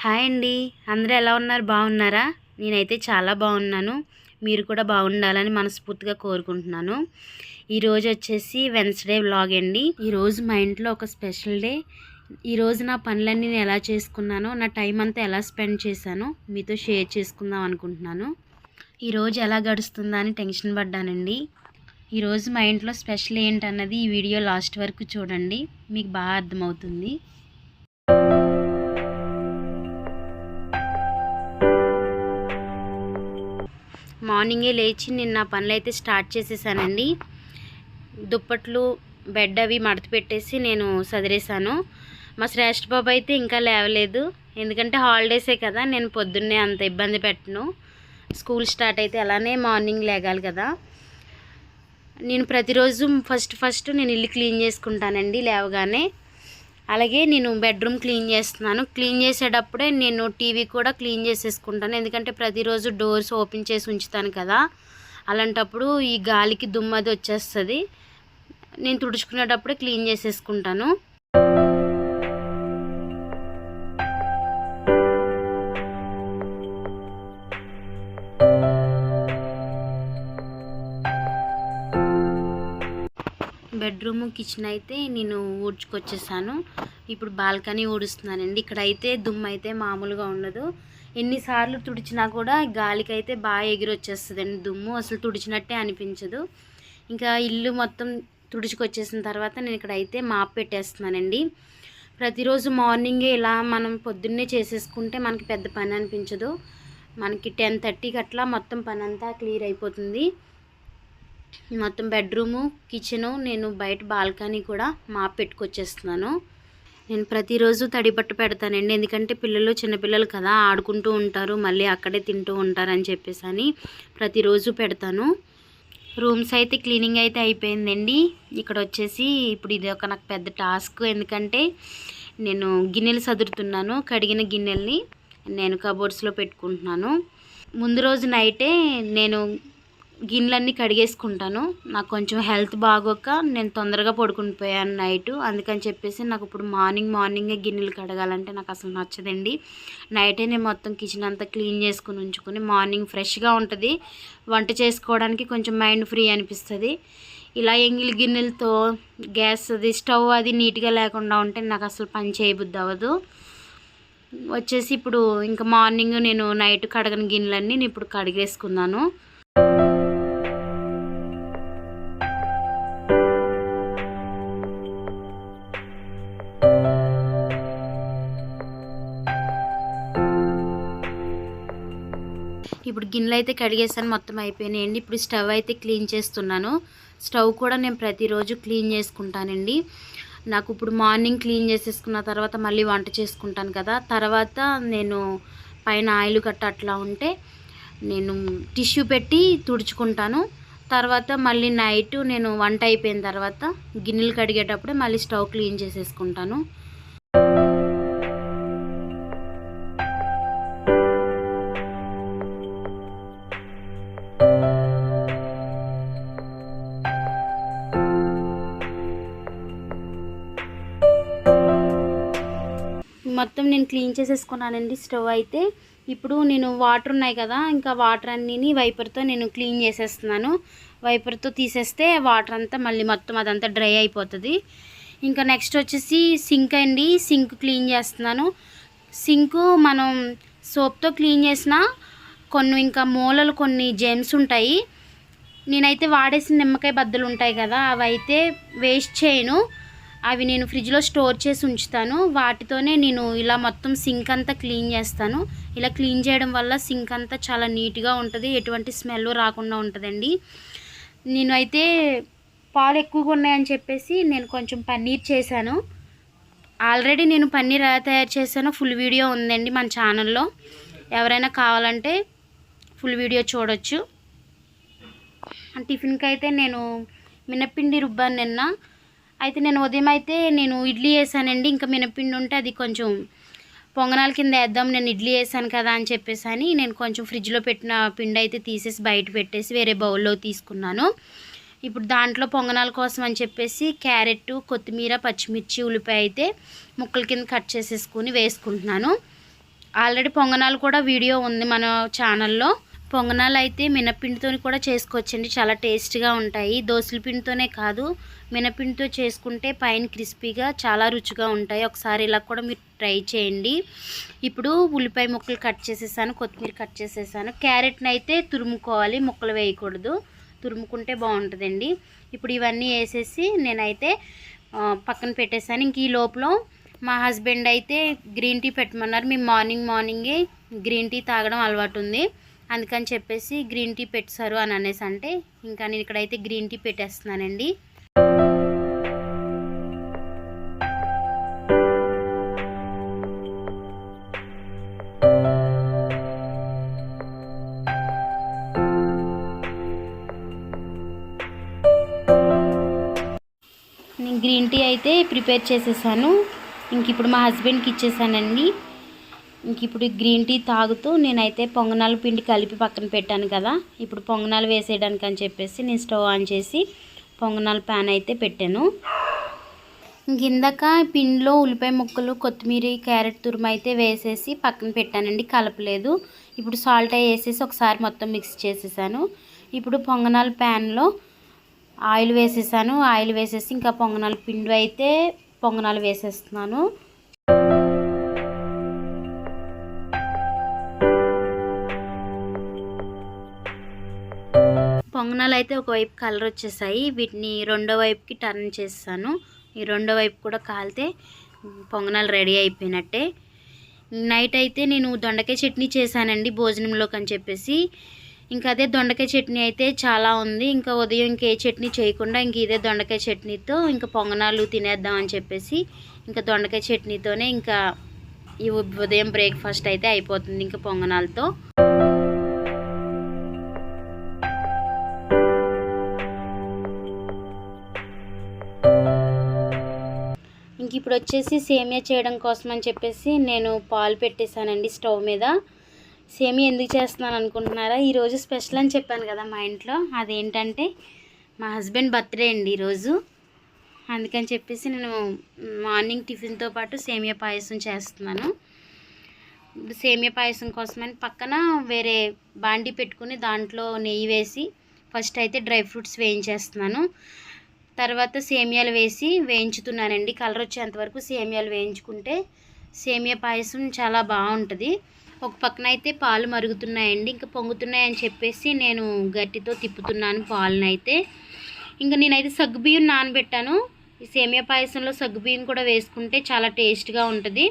Hi అండి. అందరూ ఎలా ఉన్నారు? బాగున్నారా? నేనైతే చాలా బాగున్నాను. మీరు కూడా బాగుండాలని మనస్ఫూర్తిగా కోరుకుంటున్నాను. ఈరోజు వచ్చేసి వెన్స్డే వ్లాగ్ అండి. ఈరోజు మా ఇంట్లో ఒక స్పెషల్ డే ఈరోజు నా పనులన్నీ నేను ఎలా చేసుకున్నానో నా టైం అంతా ఎలా స్పెండ్ చేశానో మీతో షేర్ చేసుకుందాం అనుకుంటున్నాను. ఈరోజు ఎలా గడుస్తుందా అని టెన్షన్ పడ్డానండి. ఈరోజు మా ఇంట్లో స్పెషల్ ఏంటన్నది ఈ వీడియో లాస్ట్ వరకు చూడండి. మీకు బాగా అర్థమవుతుంది. మార్నింగే లేచి నేను నా పనులైతే స్టార్ట్ చేసేసానండి. దుప్పట్లు బెడ్ అవి మడత పెట్టేసి నేను సదిరేశాను. మా శ్రేష్ఠ బాబు అయితే ఇంకా లేవలేదు. ఎందుకంటే హాలిడేసే కదా నేను పొద్దున్నే అంత ఇబ్బంది పెట్టను. స్కూల్ స్టార్ట్ అయితే అలానే మార్నింగ్ లేగాలి కదా. నేను ప్రతిరోజు ఫస్ట్ ఫస్ట్ నేను ఇల్లు క్లీన్ చేసుకుంటానండి లేవగానే. అలాగే నేను బెడ్రూమ్ క్లీన్ చేస్తున్నాను. క్లీన్ చేసేటప్పుడే నేను టీవీ కూడా క్లీన్ చేసేసుకుంటాను. ఎందుకంటే ప్రతిరోజు డోర్స్ ఓపెన్ చేసి ఉంచుతాను కదా. అలాంటప్పుడు ఈ గాలికి దుమ్మది వచ్చేస్తుంది. నేను తుడుచుకునేటప్పుడే క్లీన్ చేసేసుకుంటాను. బెడ్రూమ్ కిచెన్ అయితే నేను ఊడ్చుకొచ్చేసాను. ఇప్పుడు బాల్కనీ ఊడుస్తున్నానండి. ఇక్కడ అయితే దుమ్ము అయితే మామూలుగా ఉండదు. ఎన్నిసార్లు తుడిచినా కూడా గాలికి అయితే బాగా ఎగిరొచ్చేస్తుందండి దుమ్ము. అసలు తుడిచినట్టే అనిపించదు. ఇంకా ఇల్లు మొత్తం తుడుచుకొచ్చేసిన తర్వాత నేను ఇక్కడ అయితే మాప్ పెట్టేస్తున్నానండి. ప్రతిరోజు మార్నింగే ఇలా మనం పొద్దున్నే చేసేసుకుంటే మనకి పెద్ద పని అనిపించదు. మనకి టెన్ థర్టీకి అట్లా మొత్తం పని అంతా క్లియర్ అయిపోతుంది. మొత్తం బెడ్రూము కిచెను నేను బయట బాల్కనీ కూడా మాప్ పెట్టుకొచ్చేస్తున్నాను. నేను ప్రతిరోజు తడిపట్టు పెడతానండి. ఎందుకంటే పిల్లలు చిన్నపిల్లలు కదా ఆడుకుంటూ ఉంటారు మళ్ళీ అక్కడే తింటూ ఉంటారని చెప్పేసి అని ప్రతిరోజు పెడతాను. రూమ్స్ అయితే క్లీనింగ్ అయితే అయిపోయిందండి. ఇక్కడ వచ్చేసి ఇప్పుడు ఇది ఒక నాకు పెద్ద టాస్క్. ఎందుకంటే నేను గిన్నెలు సదురుతున్నాను కడిగిన గిన్నెల్ని నేను కబోర్డ్స్లో పెట్టుకుంటున్నాను. ముందు రోజు నైటే నేను గిన్నెలన్నీ కడిగేసుకుంటాను. నాకు కొంచెం హెల్త్ బాగోక నేను తొందరగా పడుకుని పోయాను నైట్. అందుకని చెప్పేసి నాకు ఇప్పుడు మార్నింగ్ మార్నింగే గిన్నెలు కడగాలంటే నాకు అసలు నచ్చదండి. నైటే నేను మొత్తం కిచెన్ అంతా క్లీన్ చేసుకుని ఉంచుకొని మార్నింగ్ ఫ్రెష్గా ఉంటుంది. వంట చేసుకోవడానికి కొంచెం మైండ్ ఫ్రీ అనిపిస్తుంది. ఇలా ఎంగిలి గిన్నెలతో గ్యాస్ అది స్టవ్ అది నీట్గా లేకుండా ఉంటే నాకు అసలు పని చేయబుద్ధి అవ్వదు. వచ్చేసి ఇప్పుడు ఇంకా మార్నింగ్ నేను నైట్ కడగని గిన్నెలన్నీ నేను ఇప్పుడు కడిగేసుకున్నాను. ఇప్పుడు గిన్నెలు అయితే కడిగేసాను మొత్తం అయిపోయినాయండి. ఇప్పుడు స్టవ్ అయితే క్లీన్ చేస్తున్నాను. స్టవ్ కూడా నేను ప్రతిరోజు క్లీన్ చేసుకుంటానండి. నాకు ఇప్పుడు మార్నింగ్ క్లీన్ చేసేసుకున్న తర్వాత మళ్ళీ వంట చేసుకుంటాను కదా. తర్వాత నేను పైన ఆయిల్ కట్ట అట్లా ఉంటే నేను టిష్యూ పెట్టి తుడుచుకుంటాను. తర్వాత మళ్ళీ నైట్ నేను వంట అయిపోయిన తర్వాత గిన్నెలు కడిగేటప్పుడే మళ్ళీ స్టవ్ క్లీన్ చేసేసుకుంటాను. మొత్తం నేను క్లీన్ చేసేసుకున్నానండి స్టవ్ అయితే. ఇప్పుడు నేను వాటర్ ఉన్నాయి కదా ఇంకా వాటర్ అన్నీ వైపర్తో నేను క్లీన్ చేసేస్తున్నాను. వైపర్తో తీసేస్తే వాటర్ అంతా మళ్ళీ మొత్తం అదంతా డ్రై అయిపోతుంది. ఇంకా నెక్స్ట్ వచ్చేసి సింక్ అండి సింక్ క్లీన్ చేస్తున్నాను. సింక్ మనం సోప్తో క్లీన్ చేసిన కొన్ని ఇంకా మూలలు కొన్ని జెమ్స్ ఉంటాయి. నేనైతే వాడేసిన నిమ్మకాయ బద్దలు ఉంటాయి కదా అవి అయితే వేస్ట్ చేయను. అవి నేను ఫ్రిడ్జ్లో స్టోర్ చేసి ఉంచుతాను. వాటితోనే నేను ఇలా మొత్తం సింక్ అంతా క్లీన్ చేస్తాను. ఇలా క్లీన్ చేయడం వల్ల సింక్ అంతా చాలా నీట్గా ఉంటుంది. ఎటువంటి స్మెల్ రాకుండా ఉంటుందండి. నేను అయితే పాలు ఎక్కువగా ఉన్నాయని చెప్పేసి నేను కొంచెం పన్నీర్ చేశాను. ఆల్రెడీ నేను పన్నీర్ ఎలా తయారు చేశానో ఫుల్ వీడియో ఉందండి మన ఛానల్లో. ఎవరైనా కావాలంటే ఫుల్ వీడియో చూడొచ్చు. టిఫిన్కి అయితే నేను మినప్పిండి రుబ్బాను నిన్న అయితే నేను ఉదయం అయితే నేను ఇడ్లీ వేసానండి. ఇంకా మినపిండి ఉంటే అది కొంచెం పొంగనాల కింద వేద్దాం నేను ఇడ్లీ వేసాను కదా అని చెప్పేసి అని నేను కొంచెం ఫ్రిడ్జ్లో పెట్టిన పిండి అయితే తీసేసి బయట పెట్టేసి వేరే బౌల్లో తీసుకున్నాను. ఇప్పుడు దాంట్లో పొంగనాల కోసం అని చెప్పేసి క్యారెట్ కొత్తిమీర పచ్చిమిర్చి ఉల్లిపాయ అయితే ముక్కల కింద కట్ చేసేసుకుని వేసుకుంటున్నాను. ఆల్రెడీ పొంగనాలు కూడా వీడియో ఉంది మన ఛానల్లో. పొంగనాలు అయితే మినపిండితో కూడా చేసుకోవచ్చండి. చాలా టేస్ట్గా ఉంటాయి. దోశల పిండితోనే కాదు మినపిండితో చేసుకుంటే పైన క్రిస్పీగా చాలా రుచిగా ఉంటాయి. ఒకసారి ఇలా కూడా మీరు ట్రై చేయండి. ఇప్పుడు ఉల్లిపాయ ముక్కలు కట్ చేసేసాను కొత్తిమీర కట్ చేసేసాను. క్యారెట్ని అయితే తురుముకోవాలి ముక్కలు వేయకూడదు. తురుముకుంటే బాగుంటుందండి. ఇప్పుడు ఇవన్నీ వేసేసి నేనైతే పక్కన పెట్టేశాను ఇంక ఈ లోపల మా హస్బెండ్ అయితే గ్రీన్ టీ పెట్టమన్నారు. మేము మార్నింగ్ మార్నింగే గ్రీన్ టీ తాగడం అలవాటు ఉంది. అందుకని చెప్పేసి గ్రీన్ టీ పెట్టారు అని అనేసి అంటే ఇంకా నేను ఇక్కడైతే గ్రీన్ టీ పెట్టేస్తున్నానండి. నేను గ్రీన్ టీ అయితే ప్రిపేర్ చేసేసాను. ఇంక ఇప్పుడు మా హస్బెండ్కి ఇచ్చేసానండి. ఇంక ఇప్పుడు గ్రీన్ టీ తాగుతూ నేనైతే పొంగనాల పిండి కలిపి పక్కన పెట్టాను కదా. ఇప్పుడు పొంగనాలు వేసేయడానికి అని చెప్పేసి నేను స్టవ్ ఆన్ చేసి పొంగనాల ప్యాన్ అయితే పెట్టాను. ఇంక ఇందాక పిండిలో ఉల్లిపాయ ముక్కలు కొత్తిమీర క్యారెట్ తురుము అయితే వేసేసి పక్కన పెట్టానండి కలపలేదు. ఇప్పుడు సాల్ట్ అవి వేసేసి ఒకసారి మొత్తం మిక్స్ చేసేసాను. ఇప్పుడు పొంగనాల ప్యాన్లో ఆయిల్ వేసేసాను. ఆయిల్ వేసేసి ఇంకా పొంగనాల పిండి అయితే పొంగనాలు వేసేస్తున్నాను. పొంగనాలు అయితే ఒకవైపు కలర్ వచ్చేసాయి. వీటిని రెండో వైపుకి టర్న్ చేస్తాను. ఈ రెండో వైపు కూడా కాలితే పొంగనాలు రెడీ అయిపోయినట్టే. నైట్ అయితే నేను దొండకాయ చట్నీ చేశానండి భోజనంలోకి అని చెప్పేసి. ఇంకా అదే దొండకాయ చట్నీ అయితే చాలా ఉంది. ఇంకా ఉదయం ఇంకే చట్నీ చేయకుండా ఇంక ఇదే దొండకాయ చట్నీతో ఇంకా పొంగనాలు తినేద్దాం అని చెప్పేసి ఇంకా దొండకాయ చట్నీతోనే ఇంకా ఈ ఉదయం బ్రేక్ఫాస్ట్ అయితే అయిపోతుంది ఇంకా పొంగనాలతో. ఇంక ఇప్పుడు వచ్చేసి సేమియా చేయడం కోసం అని చెప్పేసి నేను పాలు పెట్టేశానండి స్టవ్ మీద. సేమియా ఎందుకు చేస్తున్నాను అనుకుంటున్నారా? ఈరోజు స్పెషల్ అని చెప్పాను కదా మా ఇంట్లో. అదేంటంటే మా హస్బెండ్ బర్త్డే అండి ఈరోజు. అందుకని చెప్పేసి నేను మార్నింగ్ టిఫిన్తో పాటు సేమియా పాయసం చేస్తున్నాను. సేమియా పాయసం కోసమని పక్కన వేరే బాండి పెట్టుకుని దాంట్లో నెయ్యి వేసి ఫస్ట్ అయితే డ్రై ఫ్రూట్స్ వేయించేస్తున్నాను. తర్వాత సేమియాలు వేసి వేయించుతున్నానండి. కలర్ వచ్చేంతవరకు సేమియాలు వేయించుకుంటే సేమియా పాయసం చాలా బాగుంటుంది. ఒక పక్కన అయితే పాలు మరుగుతున్నాయండి. ఇంకా పొంగుతున్నాయని చెప్పేసి నేను గట్టితో తిప్పుతున్నాను పాలను అయితే ఇంకా నేనైతే సగ్గుబియ్యం నానబెట్టాను. ఈ సేమియా పాయసంలో సగ్గుబియ్యం కూడా వేసుకుంటే చాలా టేస్ట్గా ఉంటుంది.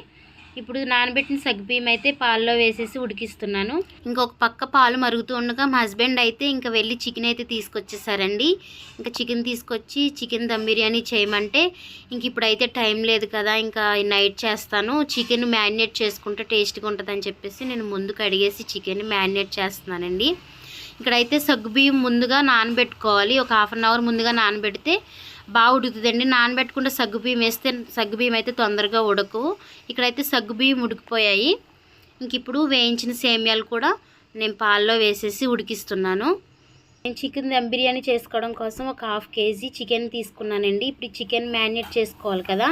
ఇప్పుడు నానబెట్టిన సగ్గుబియ్యం అయితే పాలలో వేసేసి ఉడికిస్తున్నాను. ఇంకొక పక్క పాలు మరుగుతూ ఉండగా మా హస్బెండ్ అయితే ఇంకా వెళ్ళి చికెన్ అయితే తీసుకొచ్చేసారండి. ఇంకా చికెన్ తీసుకొచ్చి చికెన్ దమ్ బిర్యానీ చేయమంటే ఇంక ఇప్పుడైతే టైం లేదు కదా ఇంకా నైట్ చేస్తాను. చికెన్ మ్యారినేట్ చేసుకుంటే టేస్ట్గా ఉంటుందని చెప్పేసి నేను ముందు కడిగేసి చికెన్ మ్యారినేట్ చేస్తున్నానండి. ఇక్కడైతే సగ్గుబియ్యం ముందుగా నానబెట్టుకోవాలి. ఒక హాఫ్ అన్ అవర్ ముందుగా నానబెడితే బాగా ఉడుకుతుందండి. నానబెట్టకుండా సగ్గుబియ్యం వేస్తే సగ్గుబియ్యం అయితే తొందరగా ఉడకవు ఇక్కడైతే సగ్గుబియ్యం ఉడికిపోయాయి. ఇంక ఇప్పుడు వేయించిన సేమియాలు కూడా నేను పాల్లో వేసేసి ఉడికిస్తున్నాను. నేను చికెన్ దమ్ బిర్యానీ చేసుకోవడం కోసం ఒక హాఫ్ కేజీ చికెన్ తీసుకున్నానండి. ఇప్పుడు చికెన్ మ్యారినేట్ చేసుకోవాలి కదా.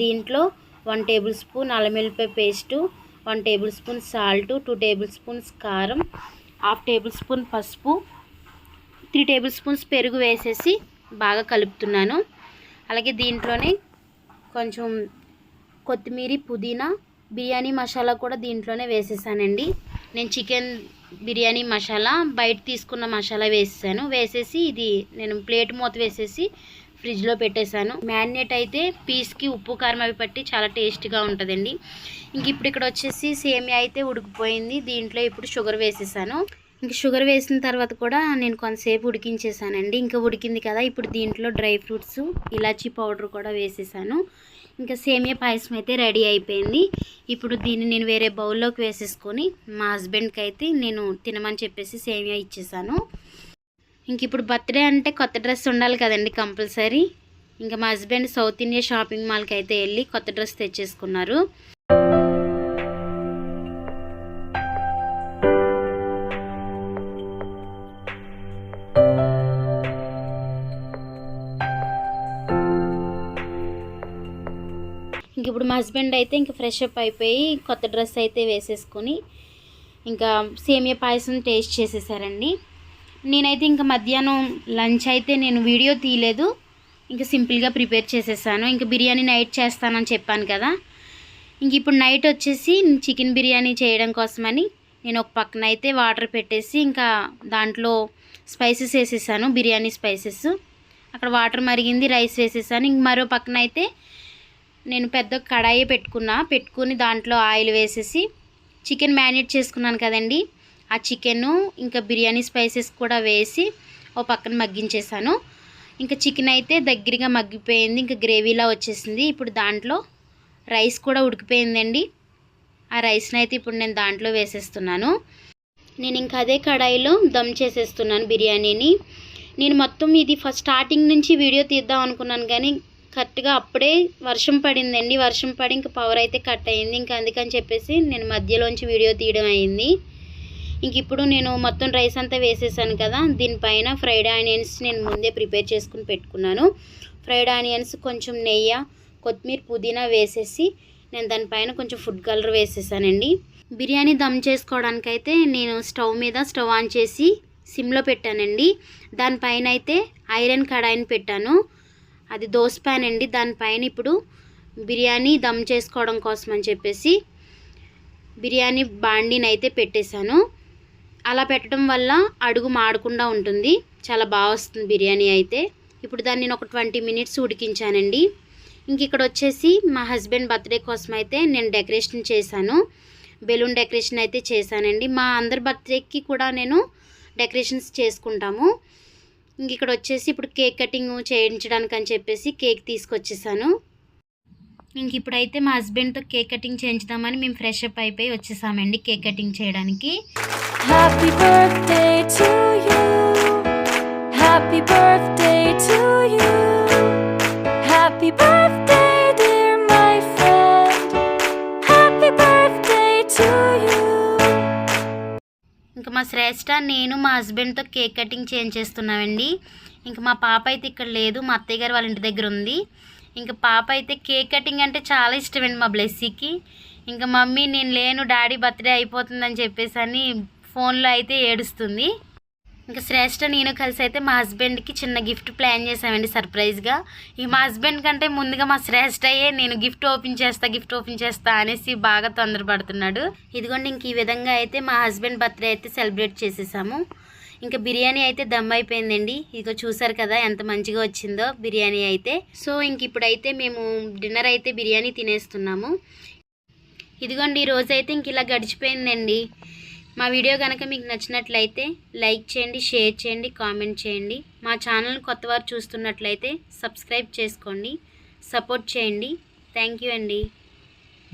దీంట్లో వన్ టేబుల్ స్పూన్ అల్లం paste one tablespoon salt two tablespoons కారం హాఫ్ టేబుల్ స్పూన్ పసుపు త్రీ టేబుల్ స్పూన్స్ పెరుగు వేసేసి బాగా కలుపుతున్నాను. అలాగే దీంట్లోనే కొంచెం కొత్తిమీర పుదీనా బిర్యానీ మసాలా కూడా దీంట్లోనే వేసేసానండి. నేను చికెన్ బిర్యానీ మసాలా బయట తీసుకున్న మసాలా వేసేసాను. వేసేసి ఇది నేను ప్లేట్ మూత వేసేసి ఫ్రిడ్జ్లో పెట్టేశాను. మ్యారినేట్ అయితే పీస్కి ఉప్పు కారం అవి పట్టి చాలా టేస్ట్గా ఉంటుందండి. ఇంక ఇప్పుడు ఇక్కడ వచ్చేసి సేమియా అయితే ఉడికిపోయింది. దీంట్లో ఇప్పుడు షుగర్ వేసేసాను. ఇంక షుగర్ వేసిన తర్వాత కూడా నేను కొంతసేపు ఉడికించేసానండి. ఇంకా ఉడికింది కదా ఇప్పుడు దీంట్లో డ్రై ఫ్రూట్స్ ఇలాచీ పౌడర్ కూడా వేసేసాను. ఇంకా సేమియా పాయసం అయితే రెడీ అయిపోయింది. ఇప్పుడు దీన్ని నేను వేరే బౌల్లోకి వేసేసుకొని మా హస్బెండ్కి అయితే నేను తినమని చెప్పేసి సేమియా ఇచ్చేసాను. ఇంక ఇప్పుడు బర్త్డే అంటే కొత్త డ్రెస్ ఉండాలి కదండి కంపల్సరీ. ఇంకా మా హస్బెండ్ సౌత్ ఇండియా షాపింగ్ మాల్కి అయితే వెళ్ళి కొత్త డ్రెస్ తెచ్చేసుకున్నారు. ఇంక ఇప్పుడు మా హస్బెండ్ అయితే ఇంకా ఫ్రెష్ అప్ అయిపోయి కొత్త డ్రెస్ అయితే వేసేసుకొని ఇంకా సేమియా పాయసం టేస్ట్ చేసేసారండి. నేనైతే ఇంకా మధ్యాహ్నం లంచ్ అయితే నేను వీడియో తీయలేదు. ఇంకా సింపుల్గా ప్రిపేర్ చేసేసాను. ఇంకా బిర్యానీ నైట్ చేస్తానని చెప్పాను కదా. ఇంక ఇప్పుడు నైట్ వచ్చేసి చికెన్ బిర్యానీ చేయడం కోసమని నేను ఒక పక్కన అయితే వాటర్ పెట్టేసి ఇంకా దాంట్లో స్పైసెస్ వేసేసాను. బిర్యానీ స్పైసెస్. అక్కడ వాటర్ మరిగింది రైస్ వేసేసాను. ఇంక మరో పక్కన అయితే నేను పెద్ద కడాయి పెట్టుకున్నా పెట్టుకుని దాంట్లో ఆయిల్ వేసేసి చికెన్ మ్యారినేట్ చేసుకున్నాను కదండి. ఆ చికెను ఇంకా బిర్యానీ స్పైసెస్ కూడా వేసి ఓ పక్కన మగ్గించేసాను ఇంకా చికెన్ అయితే దగ్గరగా మగ్గిపోయింది ఇంకా గ్రేవీలా వచ్చేసింది. ఇప్పుడు దాంట్లో రైస్ కూడా ఉడికిపోయిందండి. ఆ రైస్ని అయితే ఇప్పుడు నేను దాంట్లో వేసేస్తున్నాను. నేను ఇంకా అదే కడాయిలో దమ్ చేసేస్తున్నాను బిర్యానీని. నేను మొత్తం ఇది ఫస్ట్ స్టార్టింగ్ నుంచి వీడియో తీద్దాం అనుకున్నాను కానీ కరెక్ట్గా అప్పుడే వర్షం పడిందండి. వర్షం పడి ఇంకా పవర్ అయితే కట్ అయింది. ఇంకా అందుకని చెప్పేసి నేను మధ్యలోంచి వీడియో తీయడం అయింది. ఇంక ఇప్పుడు నేను మొత్తం రైస్ అంతా వేసేసాను కదా దీనిపైన ఫ్రైడ్ ఆనియన్స్ నేను ముందే ప్రిపేర్ చేసుకుని పెట్టుకున్నాను. ఫ్రైడ్ ఆనియన్స్ కొంచెం నెయ్యి కొత్తిమీర పుదీనా వేసేసి నేను దానిపైన కొంచెం ఫుడ్ కలర్ వేసేసానండి. బిర్యానీ దమ్ చేసుకోవడానికైతే నేను స్టవ్ మీద స్టవ్ ఆన్ చేసి సిమ్లో పెట్టానండి. దానిపైన అయితే ఐరన్ కడాయిని పెట్టాను. అది దోశ ప్యాన్ అండి దానిపైన ఇప్పుడు బిర్యానీ దమ్ చేసుకోవడం కోసం అని చెప్పేసి బిర్యానీ బాండీని అయితే పెట్టేశాను. అలా పెట్టడం వల్ల అడుగు మాడకుండా ఉంటుంది. చాలా బాగా వస్తుంది బిర్యానీ అయితే. ఇప్పుడు దాన్ని నేను ఒక ట్వంటీ మినిట్స్ ఉడికించానండి. ఇంక ఇక్కడ వచ్చేసి మా హస్బెండ్ బర్త్డే కోసం అయితే నేను డెకరేషన్ చేశాను. బెలూన్ డెకరేషన్ అయితే చేశానండి. మా అందరి బర్త్డేకి కూడా నేను డెకరేషన్స్ చేసుకుంటాము. ఇంక ఇక్కడ వచ్చేసి ఇప్పుడు కేక్ కటింగ్ చేయించడానికి అని చెప్పేసి కేక్ తీసుకొచ్చేసాను ఇంక ఇప్పుడైతే మా హస్బెండ్తో కేక్ కటింగ్ చేయించుదామని మేము ఫ్రెష్ అప్ అయిపోయి వచ్చేసామండి కేక్ కటింగ్ చేయడానికి happy birthday to you. Happy birthday to you. ఇంకా మా శ్రేష్ఠ నేను మా హస్బెండ్తో కేక్ కటింగ్ చేయించేస్తున్నామండి ఇంకా మా పాప అయితే ఇక్కడ లేదు మా అత్తయ్య గారు వాళ్ళ ఇంటి దగ్గర ఉంది. ఇంకా పాప అయితే కేక్ కటింగ్ అంటే చాలా ఇష్టమండి మా బ్లెస్సీకి. ఇంకా మమ్మీ నేను లేను డాడీ బర్త్డే అయిపోతుందని చెప్పేసి అని ఫోన్లో అయితే ఏడుస్తుంది. ఇంకా శ్రేష్ఠ నేను కలిసి అయితే మా హస్బెండ్కి చిన్న గిఫ్ట్ ప్లాన్ చేసామండి సర్ప్రైజ్గా. ఈ మా హస్బెండ్ కంటే ముందుగా మా శ్రేష్ఠయే నేను గిఫ్ట్ ఓపెన్ చేస్తా గిఫ్ట్ ఓపెన్ చేస్తా అనేసి బాగా తొందరపడుతున్నాడు. ఇదిగోండి ఇంక ఈ విధంగా అయితే మా హస్బెండ్ బర్త్డే అయితే సెలబ్రేట్ చేసేసాము. ఇంకా బిర్యానీ అయితే దమ్ అయిపోయిందండి. ఇదిగో చూసారు కదా ఎంత మంచిగా వచ్చిందో బిర్యానీ అయితే. సో ఇంక ఇప్పుడైతే మేము డిన్నర్ అయితే బిర్యానీ తినేస్తున్నాము. ఇదిగోండి ఈ అయితే ఇంక ఇలా గడిచిపోయిందండి. మా వీడియో కనుక మీకు నచ్చినట్లయితే లైక్ చేయండి షేర్ చేయండి కామెంట్ చేయండి. మా ఛానల్ కొత్తవారు చూస్తున్నట్లయితే సబ్స్క్రైబ్ చేసుకోండి సపోర్ట్ చేయండి. థ్యాంక్ యూ అండి.